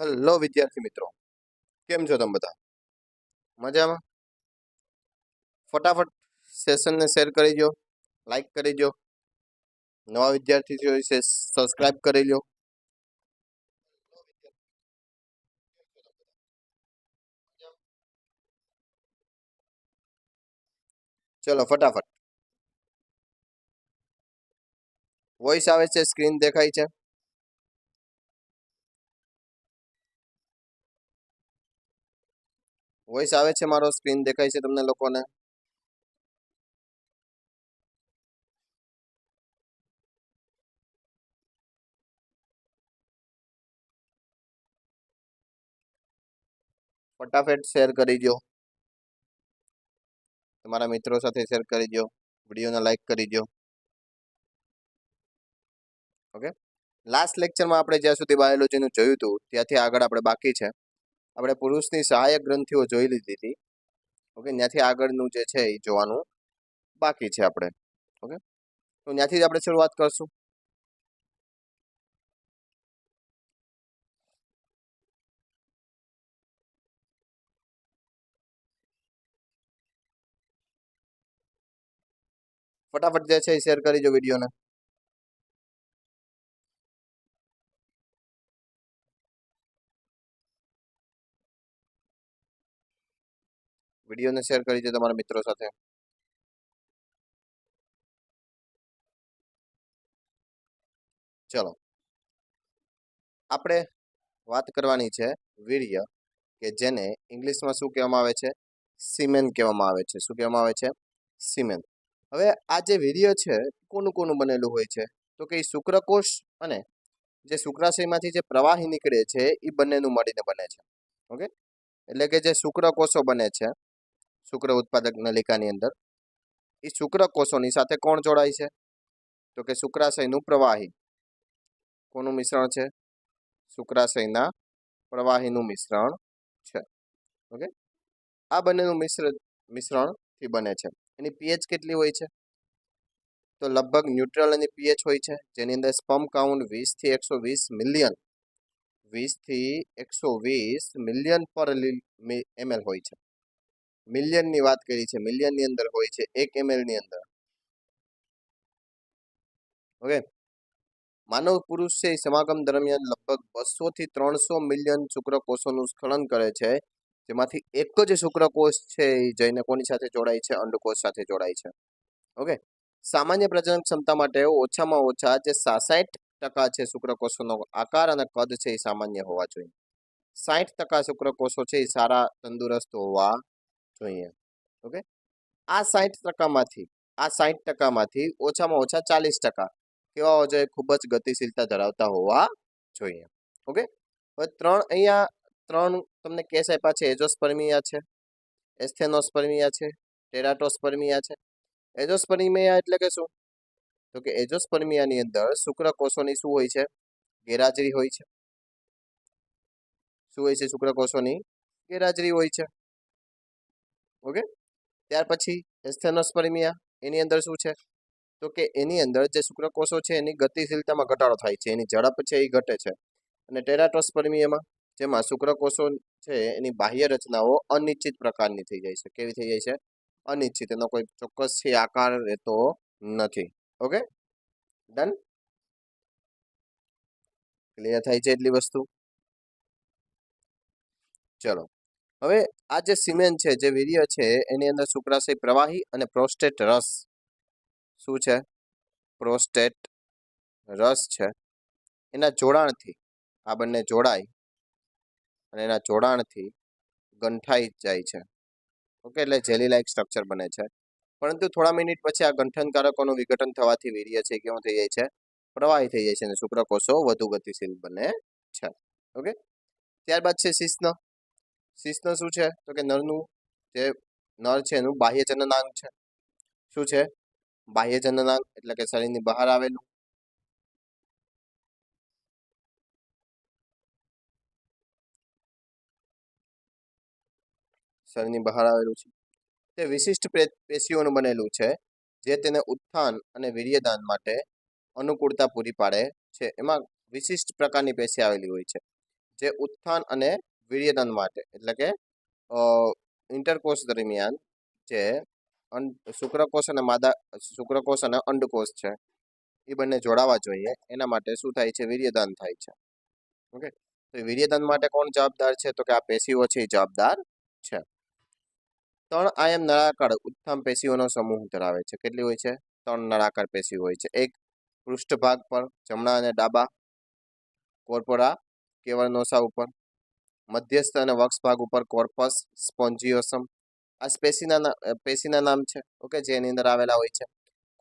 Hello વિદ્યાર્થી મિત્રો, કેમ છો તમે બધા? મજામાં? ફટાફટ સેશનને શેર કરી દો લાઈક કરી દો નવા વિદ્યાર્થી છે વિશે સબસ્ક્રાઇબ કરી લો ચલો ફટાફટ. વોઇસ આવે છે સ્ક્રીન દેખાય છે. વોઇસ આવે છે મારો સ્ક્રીન દેખાય છે તમને લોકોને? ફટાફટ શેર કરી દો તમારા મિત્રો સાથે શેર કરી દો વિડીયોને લાઈક કરી દો ઓકે લાસ્ટ લેક્ચરમાં આપણે જ્યાં સુધી બાયોલોજીનું જોયું હતું, ત્યાંથી આગળ આપણે બાકી છે. આપણે પુરુષની સહાયક ગ્રંથિઓ જોઈ લીધી હતી. ઓકે ત્યાંથી આગળનું જે છે એ જોવાનું બાકી છે આપણે. ઓકે તો ત્યાંથી જ આપણે શરૂઆત કરશું. ફટાફટ જે છે એ શેર કરી જો વિડીયોને. વિડીયોને શેર કરી દે તમારા મિત્રો સાથે. ચલો. આપણે વાત કરવાની છે વીર્ય, કે જેને ઇંગ્લિશમાં શું કહેવામાં આવે છે? સિમેન કહેવામાં આવે છે. શું કહેવામાં આવે છે? સિમેન હવે આ જે વીર્ય છે, કોનું કોનું બનેલું હોય છે? તો કે શુક્રકોષ અને જે શુક્રાશયમાંથી જે પ્રવાહી નીકળે છે એ બંનેનું મળીને બને છે. ઓકે? એટલે કે જે શુક્રકોષો બને છે શુક્ર ઉત્પાદક નલિકાની અંદર. એ શુક્રકોષોની સાથે કોણ જોડાય છે? તો કે શુક્રાશયનું પ્રવાહી. કોનું મિશ્રણ છે? શુક્રાશયના પ્રવાહીનું મિશ્રણ છે. ઓકે? આ બંનેનું મિશ્ર, મિશ્રણથી બને છે. એની પીએચ કેટલી હોય છે? તો લગભગ ન્યુટ્રલ એની પીએચ હોય છે, જેની અંદર સ્પમ કાઉન્ટ વીસથી એકસો વીસ મિલિયન, વીસથી એકસો વીસ મિલિયન પર એમએલ હોય છે. મિલિયનની વાત કરી છે, મિલિયનની અંદર હોય છે, એક એમએલની અંદર. ઓકે. માનવ પુરુષ છે, એ સમાગમ દરમિયાન લગભગ બસોથી ત્રણસો મિલિયન શુક્રકોષોનું સ્ખલન કરે છે, જેમાંથી એક જ શુક્રકોષ છે, એ જઈને કોની સાથે જોડાય છે? અંડકોષ સાથે જોડાય છે. ઓકે. સામાન્ય પ્રજનન ક્ષમતા માટે ઓછામાં ઓછા જે સાસઠ ટકા છે શુક્રકોષોનો આકાર અને કદ છે એ સામાન્ય હોવા જોઈએ. સાઠ ટકા શુક્રકોષો છે એ સારા, તંદુરસ્ત હોવા જોઈએ ઓકે? આ સાઠ ટકામાંથી, આ સાઠ ટકામાંથી ઓછામાં ઓછા ચાલીસ ટકા કેવા હોવા જોઈએ ખૂબ જ ગતિશીલતા ધરાવતા હોવા જોઈએ ઓકે? હવે ત્રણ અહીંયા, ત્રણ તમને કેસ આપ્યા છે. એજોસ્પર્મિયા છે, એસ્થેનોસ્પર્મિયા છે, ટેરાટોસ્પર્મિયા છે. એજોસ્પર્મિયા એટલે કે શું? તો કે એજોસ્પર્મિયાની અંદર શુક્રકોષોની શું હોય છે? ગેરહાજરી હોય છે. શું હોય છે? શુક્રકોષોની ગેરહાજરી હોય છે. ઓકે? ત્યાર પછી એસ્થેનોસ્પર્મિયા એની અંદર શું છે? તો કે એની અંદર જે શુક્રકોષો છે, એની ગતિશીલતામાં ઘટાડો થાય છે, એની ઝડપ છે, એ ઘટે છે. અને ટેરાટોસ્પર્મિયામાં જેમાં શુક્રકોષો છે, એની બાહ્ય રચનાઓ અનિશ્ચિત પ્રકારની થઈ જાય છે. કેવી થઈ જાય છે? અનિશ્ચિત, એનો કોઈ ચોક્કસ છે આકાર રહેતો નથી. ઓકે? ડન? ક્લિયર થાય છે એટલી વસ્તુ? ચલો. હવે આ જે સિમેન છે, જે વીર્ય છે, એની અંદર શુક્રાશય પ્રવાહી અને પ્રોસ્ટેટ રસ. શું છે? પ્રોસ્ટેટ રસ છે. એના જોડાણથી આ બંને જોડાય અને એના જોડાણથી ગંઠાઈ જાય છે. ઓકે, એટલે જેલી લાઇક સ્ટ્રક્ચર બને છે. પરંતુ થોડા મિનિટ પછી આ ગંઠનકારકોનું વિઘટન થવાથી વીર્ય છે, કેવું થઈ જાય છે? પ્રવાહી થઈ જાય છે અને શુક્રકોષો વધુ ગતિશીલ બને છે. ઓકે? ત્યારબાદ છે શિસ્ન શિસ્ન શું છે? તો કે નરનું જે નર છે એનું બાહ્ય જનનાંગ છે. શું છે? બાહ્ય જનનાંગ એટલે કે શરીરની બહાર આવેલું. શરીરની બહાર આવેલું છે. તે વિશિષ્ટ પેશીઓનું બનેલું છે, જે તેને ઉત્થાન અને વીર્યદાન માટે અનુકૂળતા પૂરી પાડે છે. એમાં વિશિષ્ટ પ્રકારની પેશી આવેલી હોય છે, જે ઉત્થાન અને વીર્યદાન માટે. એટલે કે ઇન્ટરકોષ દરમિયાન જે શુક્રકોષ અને માદા, શુક્રકોષ અને અંડકોષ છે, એ બંને જોડાવા જોઈએ. એના માટે શું થાય છે? વીર્યદાન થાય છે. ઓકે? તો વીર્યદાન માટે કોણ જવાબદાર છે? તો કે આ પેશીઓ છે, એ જવાબદાર છે. ત્રણ આયમ નળાકાર ઉત્તમ પેશીઓનો સમૂહ ધરાવે છે. કેટલી હોય છે? ત્રણ નળાકાર પેશીઓ હોય છે. એક પૃષ્ઠભાગ પર જમણા અને ડાબા કોર્પોરા કેવળનોસા ઉપર મધ્યસ્થ અને વક્ષ ભાગ ઉપર કોર્પસ સ્પોન્જિયોસમ. આ સ્પેસીના પેશીના નામ છે, ઓકે, જે એની અંદર આવેલા હોય છે.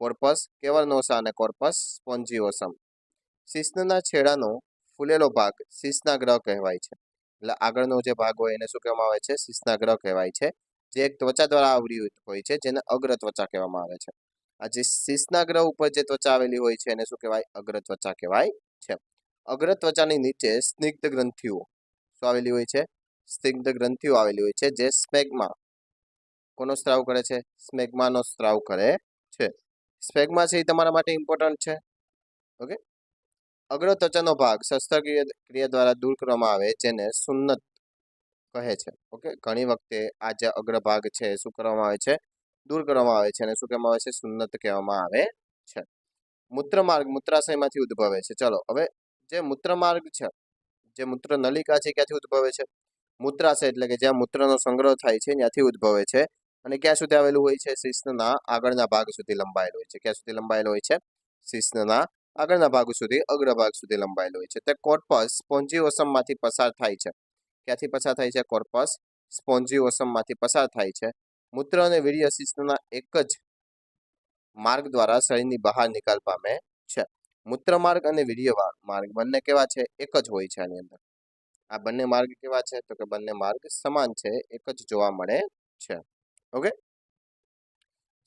કોર્પસ, કેવરનોસા અને કોર્પસ સ્પોન્જિયોસમ. શિશ્નના છેડાનો ફૂલેલો ભાગ શિશ્ના ગ્રહ કહેવાય છે. એટલે આગળનો જે ભાગ હોય એને શું કહેવામાં આવે છે? શિશ્ના ગ્રહ કહેવાય છે. જે એક ત્વચા દ્વારા આવરી હોય છે, જેને અગ્ર ત્વચા કહેવામાં આવે છે. આ જે શિશ્ના ગ્રહ ઉપર જે ત્વચા આવેલી હોય છે એને શું કહેવાય? અગ્ર ત્વચા કહેવાય છે. અગ્ર ત્વચાની નીચે સ્નિગ્ધ ગ્રંથિઓ શું આવેલી હોય છે. સ્નિગ્ધ ગ્રંથિઓ આવેલી હોય છે જે સ્પેગમાં કોનો સ્ત્રાવ કરે છે? સ્મેગમાનો સ્ત્રાવ કરે છે. સ્પેગમા છે એ તમારા માટે ઇમ્પોર્ટન્ટ છે. ઓકે? અગ્ર ત્વચાનો ભાગ શસ્ત્રક્રિયા ક્રિયા દ્વારા દૂર કરવામાં આવે જેને સુન્નત કહે છે. ઓકે? ઘણી વખતે આ જે અગ્રભાગ છે શું કરવામાં આવે છે? દૂર કરવામાં આવે છે અને શું કહેવામાં આવે છે? સુન્નત કહેવામાં આવે છે. મૂત્રમાર્ગ મૂત્રાશયમાંથી ઉદ્ભવે છે. ચલો, હવે જે મૂત્રમાર્ગ છે જે મૂત્ર નલિકા છે ક્યાંથી ઉદ્ભવે છે? મૂત્રાશય એટલે કે જ્યાં મૂત્રનો સંગ્રહ થાય છે, ત્યાંથી ઉદ્ભવે છે. અને ક્યાં સુધી આવેલું હોય છે? શિષ્ણના આગળના ભાગ સુધી લંબાયેલું હોય છે. ક્યાં સુધી લંબાયેલું હોય છે? શિષ્ણના આગળના ભાગ સુધી અગ્રભાગ સુધી લંબાયેલું હોય છે. તે કોર્પસ સ્પોન્જીઓસમમાંથી પસાર થાય છે. ક્યાંથી પસાર થાય છે? કોર્પસ સ્પોન્જીઓસમમાંથી પસાર થાય છે. મૂત્ર અને વીર્ય શિષ્ણના એક જ માર્ગ દ્વારા શરીરની બહાર નિકાલ પામે છે. મૂત્રમાર્ગ અને વીર્ય માર્ગ બંને કેવા છે? એક જ હોય છે આની અંદર. આ બંને માર્ગ કેવા છે? તો કે બંને માર્ગ સમાન છે, એક જ જોવા મળે છે. ઓકે?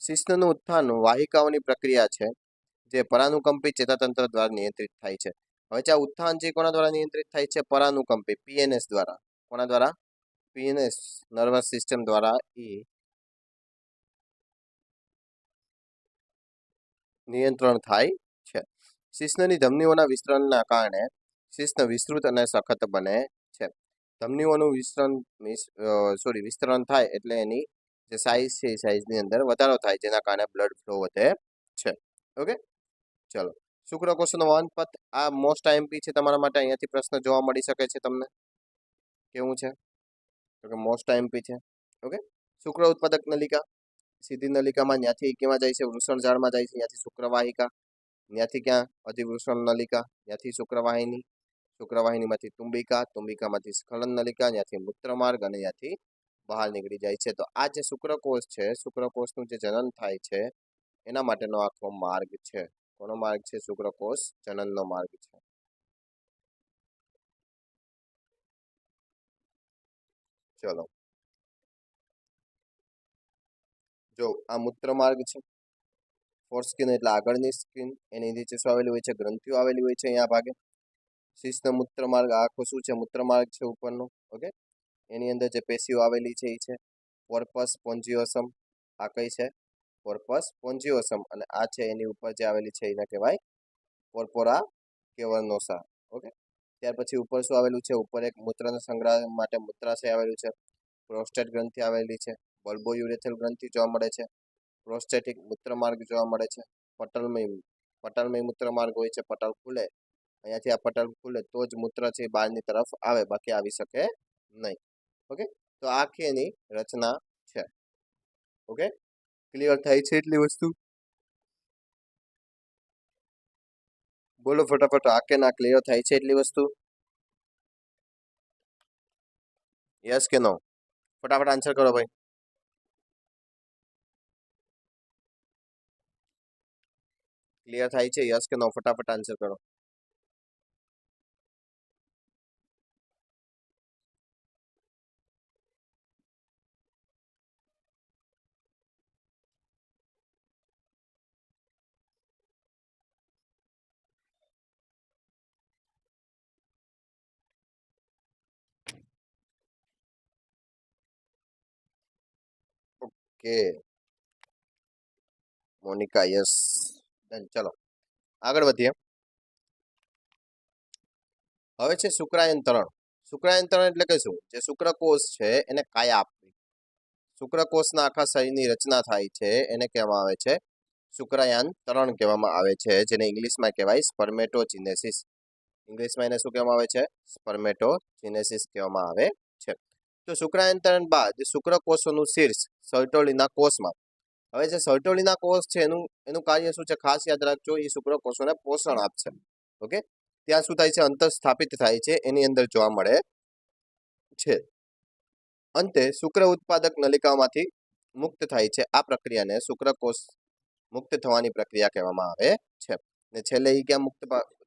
શિસ્તનું ઉત્થાન વાહિકાઓની પ્રક્રિયા છે, જે પરાનુકંપી ચેતાતંત્ર દ્વારા નિયંત્રિત થાય છે. હવે જે આ ઉત્થાન છે કોના દ્વારા નિયંત્રિત થાય છે? પરાનુકંપી પીએનએસ દ્વારા. કોના દ્વારા? પીએનએસ નર્વસ સિસ્ટમ દ્વારા એ નિયંત્રણ થાય શિશ્નની ધમનીઓના વિસ્તરણના કારણે શિશ્ન વિસ્તૃત અને સખત બને છે. ધમનીઓનું વિસ્તરણ સોરી વિસ્તરણ થાય એટલે એની જે સાઇઝ છે એ સાઇઝની અંદર વધારો થાય, જેના કારણે બ્લડ ફ્લો વધે છે. ઓકે ચલો. શુક્રકોષનો વહનપથ આ મોસ્ટ આઈએમપી છે તમારા માટે અહીંયાથી પ્રશ્ન જોવા મળી શકે છે તમને? કેવું છે? તો કે મોસ્ટ આઈએમપી છે. ઓકે શુક્ર ઉત્પાદક નલિકા, સીધી નલિકામાં ત્યાંથી કેમાં જાય છે, વૃષણ ઝાડમાં જાય છે ત્યાંથી શુક્રવાહિકા. ત્યાંથી ક્યાં? અધિવૃષણ નલિકા, ત્યાંથી શુક્રવાહિની. શુક્રવાહિનીમાંથી તુંબિકા, તુંબિકામાંથી સ્ખલન નલિકા, ત્યાંથી મૂત્રમાર્ગ અને ત્યાંથી બહાર નીકળી જાય છે. તો આ જે શુક્રકોષ છે, શુક્રકોષનું જે જનન થાય છે, એના માટેનો આખો માર્ગ છે. કોનો માર્ગ છે? શુક્રકોષ જનનનો માર્ગ છે. ચલો. જો આ મૂત્રમાર્ગ છે ફોર સ્કિન એટલે આગળની સ્કિન એની નીચે શું આવેલી હોય છે, ગ્રંથિઓ આવેલી હોય છે અહીંયા ભાગે. શિસ્ત મૂત્રમાર્ગ માર્ગ આખો શું છે મૂત્રમાર્ગ છે ઉપરનો, ઓકે? એની અંદર જે પેશીઓ આવેલી છે એ છે. પોર્પસ પોન્જીઓસમ આ કઈ છે? પોર્પસ પોન્જીઓસમ અને આ છે એની ઉપર જે આવેલી છે એને કહેવાય પોર્પોરા કેવર્નોસા ઓકે? ત્યાર પછી ઉપર શું આવેલું છે? ઉપર એક મૂત્રના સંગ્રહ માટે મૂત્રાશય આવેલું છે. પ્રોસ્ટેટ ગ્રંથિ આવેલી છે. બલ્બો યુરેથલ ગ્રંથિ જોવા મળે છે. પ્રોસ્ટેટિક મૂત્રમાર્ગ જોવા મળે છે. પટલમય પટલમય મૂત્રમાર્ગ હોય છે, પટલ ખુલે. અહીંયાથી આ પટલ ખુલે તો જ મૂત્ર છે બહારની તરફ આવે, બાકી આવી શકે નહીં. ઓકે? તો આખી એની રચના છે. ઓકે? ક્લિયર થાય છે એટલી વસ્તુ? બોલો ફટાફટ આકે ના ક્લિયર થાય છે એટલી વસ્તુ? યસ કે નો ફટાફટ આન્સર કરો ભાઈ. ક્લિયર થાય છે યસ કે નો ફટાફટ આન્સર કરો. ઓકે મોનિકા યસ ચલો, આગળ વધીએ. હવે છે શુક્રાયન તરણ. શુક્રાયંત્રણ એટલે કે શું? જે શુક્રકોષ છે, એને કાયા આપવી શુક્રકોષના આખા શરીરની રચના થાય છે, એને કહેવામાં આવે છે શુક્રાયંતરણ કહેવામાં આવે છે, જેને ઇંગ્લિશમાં કહેવાય સ્પર્મેટોજિનેસિસ. ઇંગ્લિશમાં એને શું કહેવામાં આવે છે? સ્પર્મેટોજિનેસિસ કહેવામાં આવે છે. તો શુક્રાયન તરણ બાદ શુક્રકોષોનું શીર્ષ સર્ટોલીના કોષમાં હવે જે સર્ટોલીના કોષ છે, એનું એનું કાર્ય શું છે, ખાસ યાદ રાખજો, એ શુક્રકોષોને પોષણ આપશે. ઓકે? ત્યાં શું થાય છે, અંતર સ્થાપિત થાય છે, એની અંદર જોવા મળે છે. અંતે, શુક્ર ઉત્પાદક નલિકામાંથી મુક્ત થાય છે. આ પ્રક્રિયાને શુક્રકોષ મુક્ત થવાની પ્રક્રિયા કહેવામાં આવે છે. ને છેલ્લે એ ક્યાં મુક્ત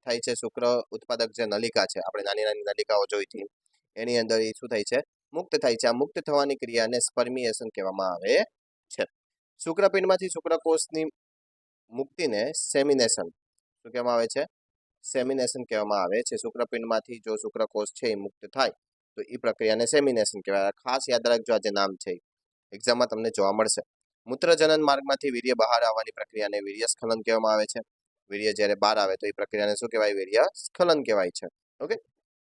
થાય છે, શુક્ર ઉત્પાદક જે નલિકા છે, આપણે નાની નાની નલિકાઓ જોઈ હતી, એની અંદર એ શું થાય છે, મુક્ત થાય છે. આ મુક્ત થવાની ક્રિયાને સ્પર્મિએશન કહેવામાં આવે છે. શુક્રપિંડમાંથી શુક્રકોષની મુક્તિને સેમિનેશન. શું કહેવામાં આવે છે? સેમિનેશન કહેવામાં આવે છે. શુક્રપિંડમાંથી જો શુક્રકોષ છે એ મુક્ત થાય, તો એ પ્રક્રિયાને સેમિનેશન કહેવાય. ખાસ યાદ રાખજો આ જે નામ છે, એક્ઝામમાં તમને જોવા મળશે. મૂત્રજનન માર્ગમાંથી વીર્ય બહાર આવવાની પ્રક્રિયાને વીર્ય સ્ખલન કહેવામાં આવે છે. વીર્ય જ્યારે બહાર આવે, તો એ પ્રક્રિયાને શું કહેવાય? વીર્ય સ્ખલન કહેવાય છે. ઓકે?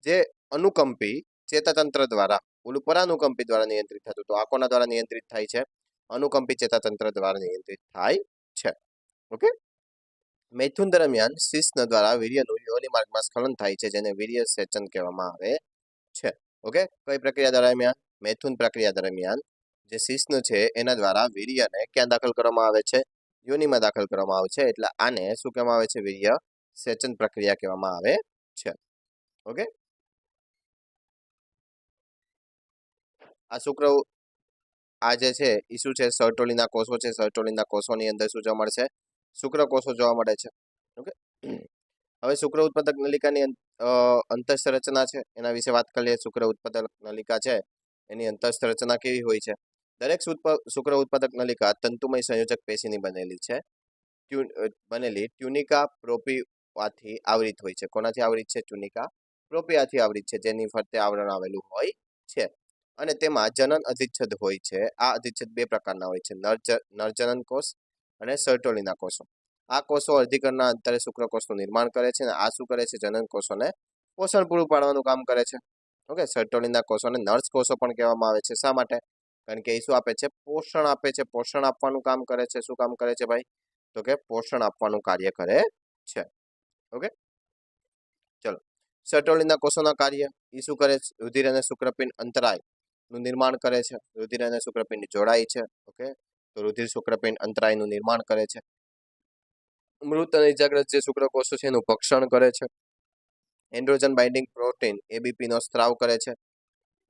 જે અનુકંપી ચેતાતંત્ર દ્વારા, ઓલું પરાનુકંપી દ્વારા નિયંત્રિત થતું, તો આ કોના દ્વારા નિયંત્રિત થાય છે? અનુકંપી ચેતાતંત્ર દ્વારા નિયંત્રિત થાય છે. ઓકે મૈથુન દરમિયાન શિશ્ન દ્વારા વીર્યનું યોની માર્ગમાં સ્ખલન થાય છે, જેને વીર્ય સેચન કહેવામાં આવે છે. ઓકે કઈ પ્રક્રિયા દરમિયાન? મૈથુન પ્રક્રિયા દરમિયાન જે શિશ્ન છે, એના દ્વારા વીર્યને ક્યાં દાખલ કરવામાં આવે છે? યોનિમાં દાખલ કરવામાં આવે છે, એટલે આને શું કહેવામાં આવે છે? વીર્ય સેચન પ્રક્રિયા કહેવામાં આવે છે. ઓકે આ શુક્ર આ જે છે એ શું છે? સર્ટોલીના કોષો છે. સર્ટોલીના કોષોની અંદર શું જોવા મળશે શુક્રકોષો જોવા મળે છે. ઓકે? હવે શુક્ર ઉત્પાદક નલિકાની અં- અ, અંતસ્થ રચના છે. એના વિશે વાત કરીએ. શુક્ર ઉત્પાદક નલિકા છે. એની અંતસ્થ રચના કેવી હોય છે? દરેક શુક્ર ઉત્પાદક નલિકા તંતુમય સંયોજક પેશીની બનેલી છે. બનેલી ટ્યુનિકા પ્રોપિયાથી આવૃત હોય છે. કોનાથી આવૃત છે? ટ્યુનિકા પ્રોપિયાથી આવૃત છે. જેની ફરતે આવરણ આવેલું હોય છે. અને તેમાં જનન અધિચ્છદ હોય છે. આ અધિચ્છદ બે પ્રકારના હોય છે. નરજ નરજનન કોષ અને સર્ટોલીના કોષો. આ કોષો અર્ધીકરણના અંતરે શુક્રકોષનું નિર્માણ કરે છે અને આ શું કરે છે? જનન કોષોને પોષણ પૂરું પાડવાનું કામ કરે છે. ઓકે, સર્ટોલીના કોષોને નર્સ કોષો પણ કહેવામાં આવે છે. શા માટે? કારણ કે એ શું આપે છે? પોષણ આપે છે. પોષણ આપવાનું કામ કરે છે. શું કામ કરે છે ભાઈ? તો કે પોષણ આપવાનું કાર્ય કરે છે. ઓકે? ચલો. સર્ટોલીના કોષોના કાર્ય. એ શું કરે છે? રુધિર અને શુક્રપિંડ અંતરાય. નું નિર્માણ કરે છે. રુધિર અને શુક્રપિંડ જોડાય છે. ઓકે? તો રુધિર, શુક્રપિંડ અંતરાયનું નિર્માણ કરે છે. મૃત અને ઇજાગ્રસ્ત જે શુક્રકોષો છે એનું ભક્ષણ કરે છે. એન્ડ્રોજન બાઇન્ડિંગ પ્રોટીન એબીપી નો સ્ત્રાવ કરે છે.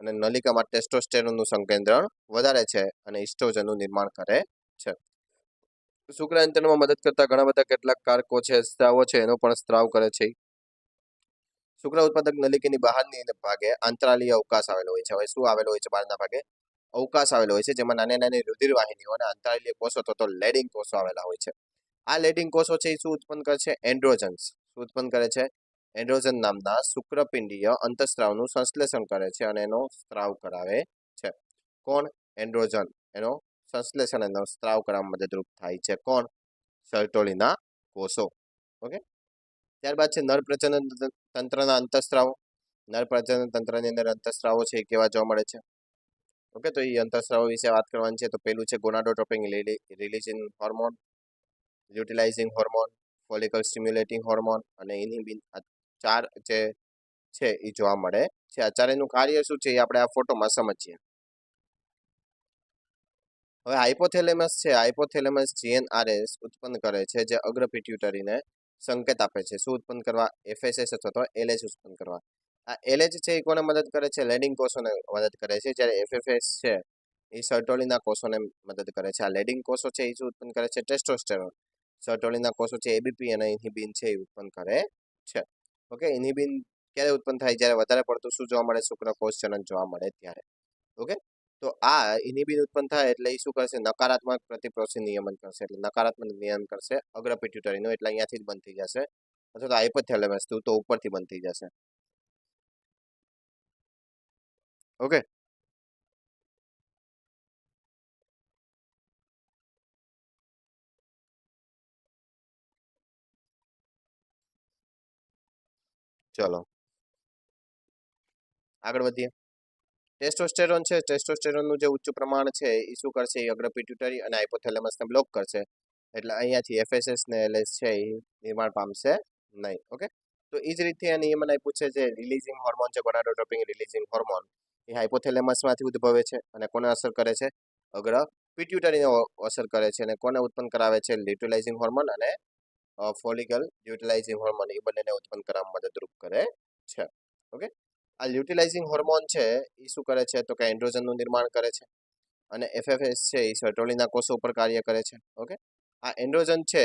અને નલિકામાં ટેસ્ટોસ્ટેરોનનું સંકેન્દ્રણ વધારે છે અને ઇસ્ટ્રોજનનું નિર્માણ કરે છે. શુક્રાંતરમાં મદદ કરતા ઘણા બધા કેટલાક કારકો છે, સ્ત્રાવો છે, એનો પણ સ્ત્રાવ કરે છે. શુક્ર ઉત્પાદક નલિકીની બહારની ભાગે આંતરાલીય અવકાશ આવેલો હોય છે. હવે શું આવેલો હોય છે બહારના ભાગે? અવકાશ આવેલો હોય છે, જેમાં નાની નાની રુધિર વાહિનીઓ અને આંતરાલીય કોષો તો લેડિંગ કોષો આવેલા હોય છે. આ લેડિંગ કોષો છે એ શું ઉત્પન્ન કરે છે? એન્ડ્રોજન્સ શું ઉત્પન્ન કરે છે? એન્ડ્રોજન નામના શુક્રપિંડીય અંતઃસ્ત્રાવનું સંશ્લેષણ કરે છે અને એનો સ્ત્રાવ કરાવે છે. કોણ? એન્ડ્રોજન એનો સંશ્લેષણ એનો સ્ત્રાવ કરવામાં મદદરૂપ થાય છે કોણ? સર્ટોલીના કોષો. ઓકે? ત્યારબાદ છે નર પ્રજનન તંત્રના અંતઃસ્ત્રાવો. નર પ્રજનન તંત્રની અંદર અંતઃસ્ત્રાવો છે એ કેવા જોવા મળે છે. ઓકે, તો એ અંતઃસ્ત્રાવો વિશે વાત કરવાની છે. તો પેલું છે gonadotropin releasing hormone, utilising hormone, follicle stimulating hormone અને ઇનહિબિન બિન ચાર જે છે એ જોવા મળે છે. આ ચારેનું કાર્ય શું છે એ આપણે આ ફોટોમાં સમજીએ. હવે હાઇપોથેલેમસ છે. હાઇપોથેલેમસ જીએનઆરએસ ઉત્પન્ન કરે છે જે અગ્ર પિટ્યુટરીને સંકેત આપે છે, શું ઉત્પન્ન કરવા એફએસએસ અથવા તો એલએચ ઉત્પન્ન કરવા. આ એલએચ છે એ કોને મદદ કરે છે? લેડિંગ કોષોને મદદ કરે છે. જ્યારે એફએફએસ છે, એ સર્ટોલીના કોષોને મદદ કરે છે. આ લેડિંગ કોષો છે એ શું ઉત્પન્ન કરે છે? ટેસ્ટોસ્ટેરોન સર્ટોલીના કોષો છે એબીપી અને ઇન્હિબિન છે એ ઉત્પન્ન કરે છે. ઓકે ઇન્હિબિન ક્યારે ઉત્પન્ન થાય? જ્યારે વધારે પડતું શું જોવા મળે? શુક્રકોષ જનન જોવા મળે ત્યારે. ઓકે તો આ ઇનિબિન ઉત્પન્ન થાય એટલે એ શું કરશે? નકારાત્મક પ્રતિપ્રોસી નિયમન કરશે એટલે નકારાત્મક નિયમન કરશે અગ્ર પિટ્યુટરીનું એટલે અહીંયાથી જ બંધ થઈ જશે. અથવા તો હાઇપોથેલેમસ થયું તો ઉપરથી બંધ થઈ જશે. ઓકે. ચલો. આગળ વધીએ. ટેસ્ટોસ્ટેરોન છે ટેસ્ટોસ્ટેરોનનું જે ઉચ્ચ પ્રમાણ છે એ શું કરશે? એ અગ્ર પિટ્યુટરી અને હાઇપોથેલેમસને બ્લોક કરશે. એટલે અહીંયાથી એફએસએસ ને એલએસ છે એ નિર્માણ પામશે નહીં, ઓકે? તો એ જ રીતે આ નિયમન આપ્યું છે જે રિલીઝિંગ હોર્મોન છે ગોનાડોટ્રોપિન રિલીઝિંગ હોર્મોન એ હાઇપોથેલેમસમાંથી ઉદ્ભવે છે અને કોને અસર કરે છે? અગ્ર પિટ્યુટરીને અસર કરે છે અને કોને ઉત્પન્ન કરાવે છે? લ્યુટિલાઇઝિંગ હોર્મોન અને ફોલિકલ યુટિલાઇઝિંગ હોર્મોન એ બંનેને ઉત્પન્ન કરવામાં મદદરૂપ કરે છે, ઓકે? આ લ્યુટિલાઇઝિંગ હોર્મોન છે એ શું કરે છે? તો કે એન્ડ્રોજનનું નિર્માણ કરે છે. અને એફએફએસ છે એ સર્ટોલીના કોષો ઉપર કાર્ય કરે છે. ઓકે? આ એન્ડ્રોજન છે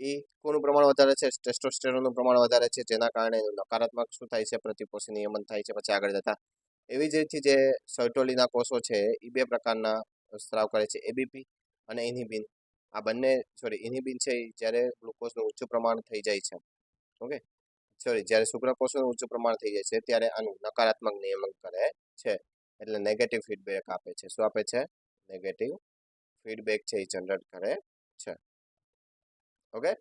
એ કોનું પ્રમાણ વધારે છે? ટેસ્ટોસ્ટેરોનનું પ્રમાણ વધારે છે, જેના કારણે નકારાત્મક શું થાય છે? પ્રતિપોષી નિયમન થાય છે, પછી આગળ જતા. એવી જ રીતે જે સર્ટોલીના કોષો છે એ બે પ્રકારના સ્ત્રાવ કરે છે એબીપી અને ઇનિબિન આ બંને, સોરી ઇનિબિન છે એ જ્યારે ગ્લુકોઝનું ઊંચું પ્રમાણ થઈ જાય છે. ઓકે? સોરી જ્યારે શુક્રકોષોનું ઊંચું પ્રમાણ થઈ જાય છે, ત્યારે આનું નકારાત્મક નિયમન કરે છે. એટલે નેગેટિવ ફીડબેક આપે છે. શું આપે છે? નેગેટિવ ફીડબેક છે એ જનરેટ કરે છે. ઓકે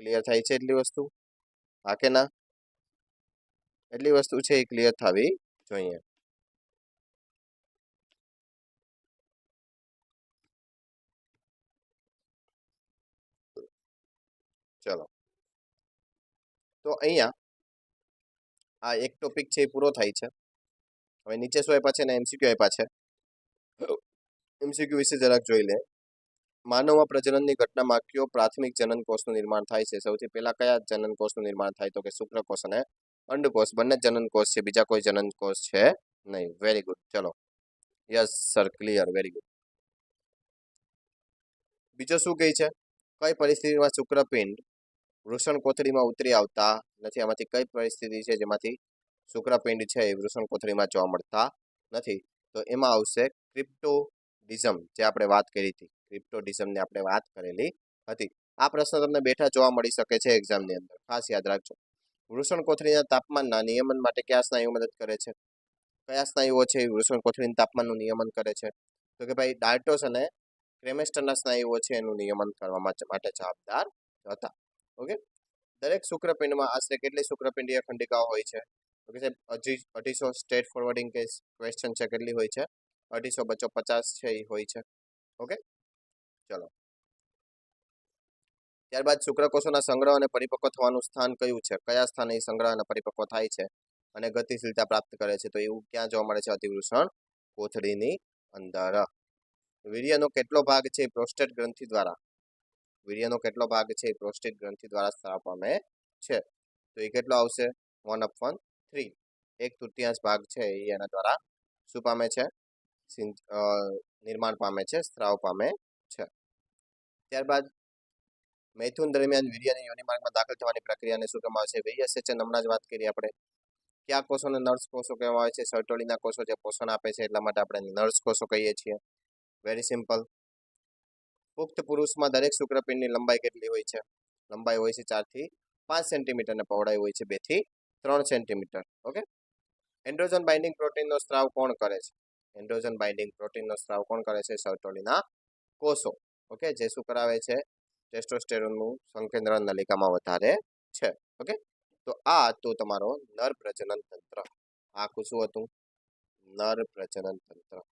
ક્લિયર થાય છે એટલી વસ્તુ? હા કે ના? એટલી વસ્તુ છે એ ક્લિયર થવી જોઈએ. ચલો. તો અહીંયા આ એક ટોપિક છે એ પૂરો થાય છે. હવે નીચે શું આપ્યા છે ને એમસીક્યુ આપ્યા છે. એમસીક્યુ વિશે જરાક જોઈ લે. માનવમાં પ્રજનનની ઘટનામાં કયો પ્રાથમિક જનન કોષનું નિર્માણ થાય છે. સૌથી પહેલા કયા જનન કોષનું નિર્માણ થાય? તો કે શુક્રકોષ અને અંડકોષ બંને જનન કોષ છે. બીજા કોઈ જનન કોષ છે નહીં. વેરી ગુડ ચલો. Yes sir clear very good બીજો શું કહે છે? કઈ પરિસ્થિતિમાં શુક્રપિંડ વૃષણ કોથળીમાં ઉતરી આવતા નથી. આમાંથી કઈ પરિસ્થિતિ છે જેમાંથી શુક્રપિંડ છે એ વૃષણ કોથળીમાં જોવા મળતા નથી? તો એમાં આવશે ક્રિપ્ટોડિઝમ, જે આપણે વાત કરી હતી. ક્રિપ્ટોડિઝમની આપણે વાત કરેલી હતી. આ પ્રશ્ન તમને બેઠા જોવા મળી શકે છે એક્ઝામની અંદર. ખાસ યાદ રાખજો. વૃષણ કોથળીના તાપમાનના નિયમન માટે કયા સ્નાયુ મદદ કરે છે? કયા સ્નાયુઓ છે એ વૃષણ કોથળીના તાપમાનનું નિયમન કરે છે? તો કે ભાઈ ડાર્ટોસ અને ક્રેમેસ્ટરના સ્નાયુઓ છે એનું નિયમન કરવા માટે જવાબદાર હતા. ઓકે? દરેક શુક્રપિંડમાં આશરે કેટલી શુક્રપિંડીય ખંડિકાઓ હોય છે? ઓકે સાહેબ, અઢી, અઢીસો સ્ટેટ ફોરવર્ડિંગ કેસ ક્વેશ્ચન છે, કેટલી હોય છે? અઢીસો બચ્ચો પચાસ છે એ હોય છે. ઓકે? ચલો. ત્યારબાદ શુક્રકોષોના સંગ્રહ અને પરિપક્વ થવાનું સ્થાન કયું છે? કયા સ્થાને સંગ્રહ અને પરિપક્વ થાય છે? અને ગતિશીલતા પ્રાપ્ત કરે છે, તો એવું ક્યાં જોવા મળે છે? અતિવૃષણ કોથળીની અંદર. વીર્યનો કેટલો ભાગ છે? પ્રોસ્ટેટ ગ્રંથિ દ્વારા. વીર્યનો કેટલો ભાગ છે એ પ્રોસ્ટેટ ગ્રંથિ દ્વારા સ્ત્રાવ પામે છે. તો એ કેટલો આવશે? વન અપન થ્રી એક તૃતીયાંશ ભાગ છે એ એના દ્વારા શું પામે છે? નિર્માણ પામે છે, સ્ત્રાવ પામે છે. ત્યારબાદ મૈથુન દરમિયાન વીર્યની યોનિમાર્ગમાં દાખલ થવાની પ્રક્રિયાને શું કહેવામાં આવે છે? વીર્યસેચન હમણાં જ વાત કરી આપણે. કયા કોષોને નર્સ કોષો કહેવામાં આવે છે? સર્ટોલીના કોષો જે પોષણ આપે છે એટલા માટે આપણે નર્સ કોષો કહીએ છીએ. વેરી સિમ્પલ પુખ્ત પુરુષમાં દરેક શુક્રપિંડની લંબાઈ કેટલી હોય છે? લંબાઈ હોય છે ચારથી પાંચ સેન્ટીમીટર અને પહોળાઈ હોય છે બેથી ત્રણ સેન્ટીમીટર. ઓકે? એન્ડ્રોજન બાઇન્ડિંગ પ્રોટીનનો સ્ત્રાવ કોણ કરે છે? એન્ડ્રોજન બાઇન્ડિંગ પ્રોટીનનો સ્ત્રાવ કોણ કરે છે? સર્ટોલીના કોષો. ઓકે? જે શું કરાવે છે? ટેસ્ટોસ્ટેરોનનું સંકેન્દ્રણ નલિકામાં વધારે છે. ઓકે? તો આ હતું તમારો નર પ્રજનન તંત્ર. આખું શું હતું? નર પ્રજનન તંત્ર.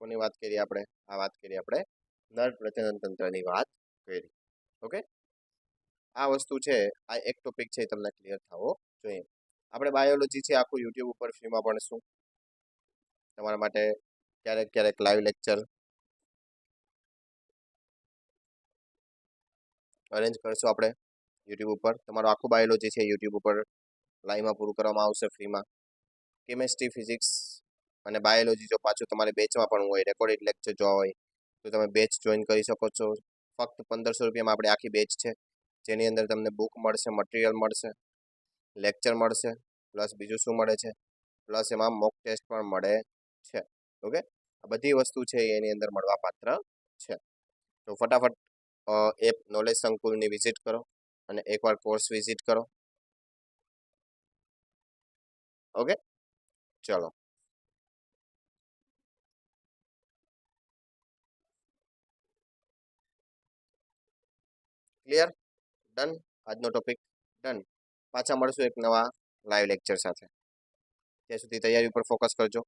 કોની વાત કરી આપણે, આ વાત કરી આપણે, નર પ્રજનન તંત્રની વાત કરી. ઓકે? આ વસ્તુ છે, આ એક ટોપિક છે તમને ક્લિયર થવો જોઈએ. આપણે બાયોલોજી છે, આખું યુટ્યુબ ઉપર ફ્રીમાં ભણશું. તમારા માટે ક્યારેક ક્યારેક લાઈવ લેક્ચર અરેન્જ કરશું આપણે યુટ્યુબ ઉપર. તમારું આખું બાયોલોજી છે યુટ્યુબ ઉપર લાઈવમાં પૂરું કરવામાં આવશે ફ્રીમાં કેમેસ્ટ્રી ફિઝિક્સ અને બાયોલોજી જો પાછું તમારે બેચમાં પણ હોય રેકોર્ડેડ લેક્ચર જોવા હોય, તો તમે બેચ જોઈન કરી શકો છો. ફક્ત પંદરસો રૂપિયામાં આપણે આખી બેચ છે. જેની અંદર તમને બુક મળશે મટીરિયલ મળશે લેક્ચર મળશે પ્લસ બીજું શું મળે છે? પ્લસ એમાં મોક ટેસ્ટ પણ મળે છે. ઓકે આ બધી વસ્તુ છે એની અંદર મળવા પાત્ર છે. તો ફટાફટ એપ નોલેજ સંકુલની વિઝિટ કરો અને એકવાર કોર્સ વિઝિટ કરો. ઓકે ચલો. ક્લિયર ડન આજનો ટોપિક ડન પાછા મળશું એક નવા લાઈવ લેક્ચર સાથે. ત્યાં સુધી તૈયારી ઉપર ફોકસ કરજો.